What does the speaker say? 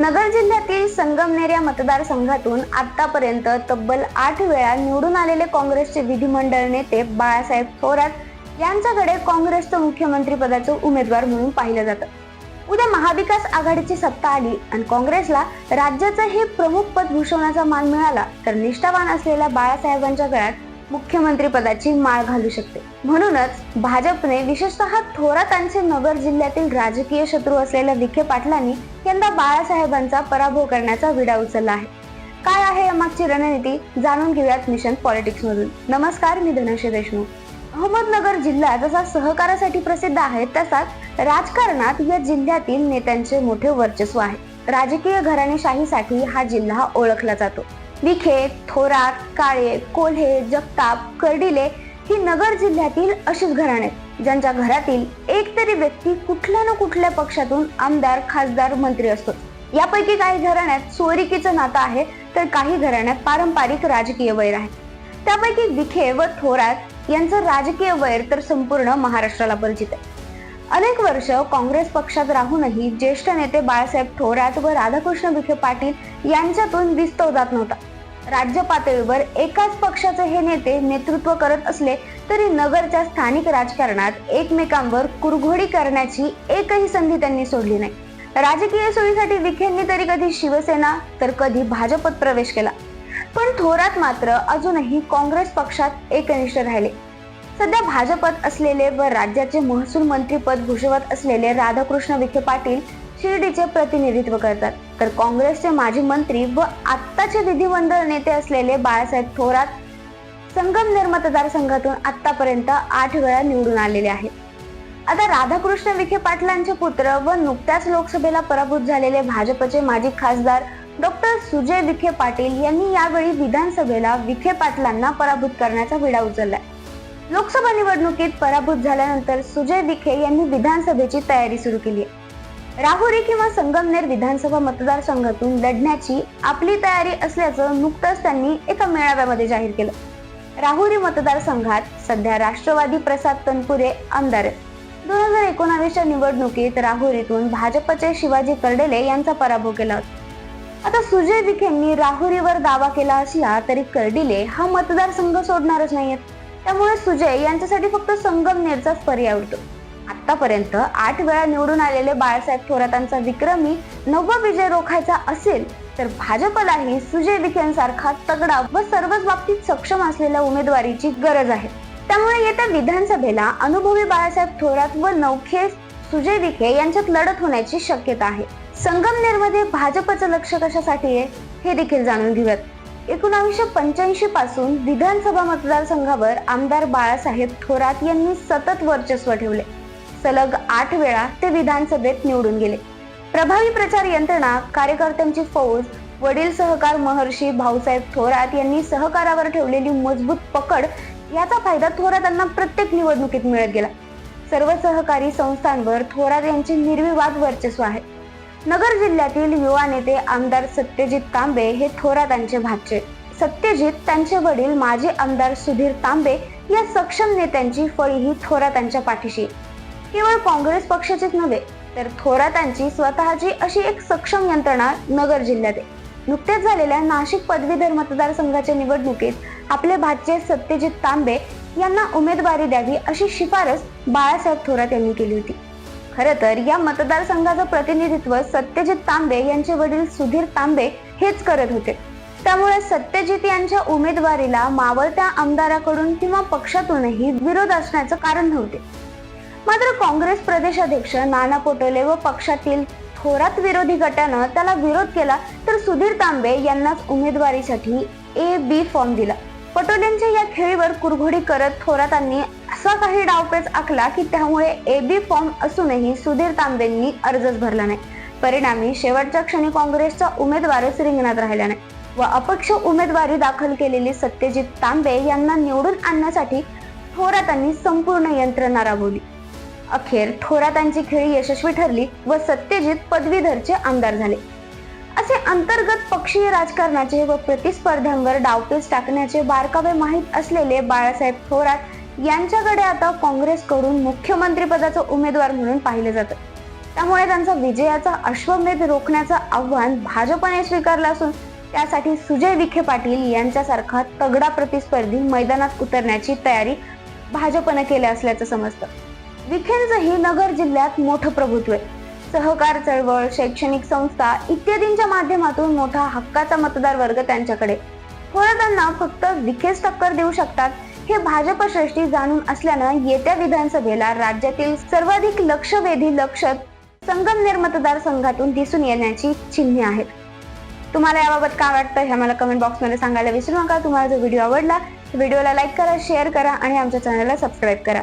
नगर जिल्ह्यातील संगमनेर या मतदारसंघातून आतापर्यंत तब्बल आठ वेळा निवडून आलेले काँग्रेसचे विधिमंडळ नेते बाळासाहेब थोरात यांच्याकडे काँग्रेसचं मुख्यमंत्री पदाचं उमेदवार म्हणून पाहिलं जातं. उद्या महाविकास आघाडीची सत्ता आली आणि काँग्रेसला राज्याचं हे प्रमुख पद भूषवण्याचा मान मिळाला तर निष्ठावान असलेल्या बाळासाहेबांच्या गळ्यात मुख्यमंत्रीपदाची माळ घालू शकते. म्हणूनच भाजपने विशेषतः थोरातांचे नगर जिल्ह्यातील राजकीय शत्रू असलेल्या विखे पाटलांनी यंदा बाळासाहेबांचा पराभव करण्याचा विडा उचलला आहे. काय आहे या मागची रणनीती जाणून घेऊयात मिशन पॉलिटिक्स मधून नमस्कार मी धनश्री देशमुख. अहमदनगर जिल्हा जसा सहकारासाठी प्रसिद्ध आहे तसाच राजकारणात या जिल्ह्यातील नेत्यांचे मोठे वर्चस्व आहे. राजकीय घराणेशाहीसाठी हा जिल्हा ओळखला जातो. विखे थोरात काळे कोल्हे जगताप कर्डिले ही नगर जिल्ह्यातील अशीच घराणे आहेत, ज्यांच्या घरातील एक तरी व्यक्ती कुठल्या ना कुठल्या पक्षातून आमदार खासदार मंत्री असतो. यापैकी काही घराण्यात सोयरिकीचं नातं आहे तर काही घराण्यात पारंपरिक राजकीय वैर आहे. त्यापैकी विखे व थोरात यांचं राजकीय वैर तर संपूर्ण महाराष्ट्राला परिचित आहे. अनेक वर्ष काँग्रेस पक्षात राहूनही ज्येष्ठ नेते बाळासाहेब थोरात व राधाकृष्ण विखे पाटील यांच्यातून विस्तव जात नव्हता. राज्य पातळीवर एकाच पक्षाचे हे नेते नेतृत्व करत असले तरी नगरच्या स्थानिक राजकारणात एकमेकांवर कुरघोडी करण्याची एकही संधी त्यांनी सोडली नाही. राजकीय सोयीसाठी विखेंनी तरी कधी शिवसेना तर कधी भाजपत प्रवेश केला. पण थोरात मात्र अजूनही काँग्रेस पक्षात एकनिष्ठ राहिले. सध्या भाजपत असलेले व राज्याचे महसूल मंत्रीपद भूषवत असलेले राधाकृष्ण विखे पाटील शिर्डीचे प्रतिनिधित्व करतात. तर काँग्रेसचे माजी मंत्री व आत्ताचे विधिमंडळ नेते असलेले बाळासाहेब थोरात संगमनेर मतदारसंघातून आतापर्यंत आठ वेळा निवडून आलेले आहेत. आता राधाकृष्ण विखे पाटलांचे पुत्र व नुकत्याच लोकसभेला पराभूत झालेले भाजपचे माजी खासदार डॉक्टर सुजय विखे पाटील यांनी यावेळी विधानसभेला विखे पाटलांना पराभूत करण्याचा विडा उचललाय. लोकसभा निवडणुकीत पराभूत झाल्यानंतर सुजय विखे यांनी विधानसभेची तयारी सुरू केली आहे. राहुरी किंवा संगमनेर विधानसभा मतदारसंघातून लढण्याची आपली तयारी असल्याचं नुकतंच त्यांनी एका मेळाव्यामध्ये जाहीर केलं. राहुरी मतदारसंघात सध्या राष्ट्रवादी प्रसाद तनपुरे आमदार दोन हजार एकोणावीसच्या निवडणुकीत राहुरीतून भाजपचे शिवाजी कर्डेले यांचा पराभव केला होता. आता सुजय विखेंनी राहुरीवर दावा केला असला तरी कर्डिले हा मतदारसंघ सोडणारच नाहीयेत. त्यामुळे सुजय यांच्यासाठी फक्त संगमनेरचाच पर्याय उरतो. आतापर्यंत आठ वेळा निवडून आलेले बाळासाहेब थोरातांचा विक्रमी नववा विजय रोखायचा असेल तर भाजपलाही सुजय विखेंसारखा तगडा व सर्वच बाबतीत सक्षम असलेल्या उमेदवारीची गरज आहे. त्यामुळे येत्या विधानसभेला अनुभवी बाळासाहेब थोरात व नौखे सुजय विखे यांच्यात लढत होण्याची शक्यता आहे. संगमनेरमध्ये भाजपचं लक्ष कशासाठी आहे हे देखील जाणून घेऊयात. एकोणावीसशे पंच्याऐंशी पासून विधानसभा मतदारसंघावर आमदार बाळासाहेब थोरात यांनी सतत वर्चस्व ठेवले. सलग आठ वेळा ते विधानसभेत निवडून गेले. प्रभावी प्रचार यंत्रणा कार्यकर्त्यांची फौज वडील सहकार महर्षी भाऊसाहेब थोरात यांनी सहकारावर ठेवलेली मजबूत पकड याचा फायदा थोरातांना प्रत्येक निवडणुकीत मिळत गेला. सर्व सहकारी संस्थांवर थोरात यांचे निर्विवाद वर्चस्व आहे. नगर जिल्ह्यातील युवा नेते आमदार सत्यजित तांबे हे थोरातांचे भाचे. सत्यजित त्यांचे वडील माजी आमदार सुधीर तांबे या सक्षम नेत्यांची फळीही थोरातांच्या पाठीशी केवळ काँग्रेस पक्षाचीच नव्हे तर थोरातांची स्वतःची अशी एक सक्षम यंत्रणा नगर जिल्ह्यात आहे. नुकत्याच झालेल्या नाशिक पदवीधर मतदारसंघाच्या निवडणुकीत आपले भाचे सत्यजित तांबे यांना उमेदवारी द्यावी अशी शिफारस बाळासाहेब थोरात यांनी केली होती. खरं तर या मतदारसंघाचं प्रतिनिधित्व सत्यजित तांबे यांचे वडील सुधीर तांबे हेच करत होते. त्यामुळे सत्यजित यांच्या उमेदवारीला मावळत्या आमदाराकडून किंवा पक्षातूनही विरोध असण्याचं कारण नव्हते. मात्र काँग्रेस प्रदेशाध्यक्ष नाना पटोले व पक्षातील थोरात विरोधी गटानं त्याला विरोध केला तर सुधीर तांबे यांनाच उमेदवारीसाठी ए बी फॉर्म दिला. पटोलेंच्या या खेळीवर कुरघोडी करत थोरातांनी असा काही डावपेच आखला की त्यामुळे ए बी फॉर्म असूनही सुधीर तांबेंनी अर्जच भरला नाही. परिणामी शेवटच्या क्षणी काँग्रेसचा उमेदवारच रिंगणात राहिला नाही व अपक्ष उमेदवारी दाखल केलेली सत्यजित तांबे यांना निवडून आणण्यासाठी थोरातांनी संपूर्ण यंत्रणा राबवली. अखेर थोरातांची खेळी यशस्वी ठरली व सत्यजित पदवीधरचे आमदार झाले. असे अंतर्गत पक्षीय राजकारणाचे व प्रतिस्पर्ध्यांवर डावपेच टाकण्याचे बारकावे माहीत असलेले बाळासाहेब थोरात यांच्याकडे आता काँग्रेसकडून मुख्यमंत्रीपदाचं उमेदवार म्हणून पाहिलं जातं. त्यामुळे त्यांचा विजयाचा अश्वमेध रोखण्याचं आव्हान भाजपने स्वीकारलं असून त्यासाठी सुजय विखे पाटील यांच्यासारखा तगडा प्रतिस्पर्धी मैदानात उतरण्याची तयारी भाजपनं केल्या असल्याचं समजतं. विखेंचंही नगर जिल्ह्यात मोठं प्रभुत्व आहे. सहकार चळवळ शैक्षणिक संस्था इत्यादींच्या माध्यमातून मोठा हक्काचा मतदार वर्ग त्यांच्याकडे थोरातांना फक्त विखेच टक्कर देऊ शकतात हे भाजप श्रेष्ठी जाणून असल्यानं येत्या विधानसभेला राज्यातील सर्वाधिक लक्षवेधी लक्ष संगमनेर मतदारसंघातून दिसून येण्याची चिन्हे आहेत. तुम्हाला याबाबत काय वाटतं हे मला कमेंट बॉक्समध्ये सांगायला विसरू नका. तुम्हाला जो व्हिडिओ आवडला व्हिडिओला लाईक करा शेअर करा आणि आमच्या चॅनलला सबस्क्राईब करा.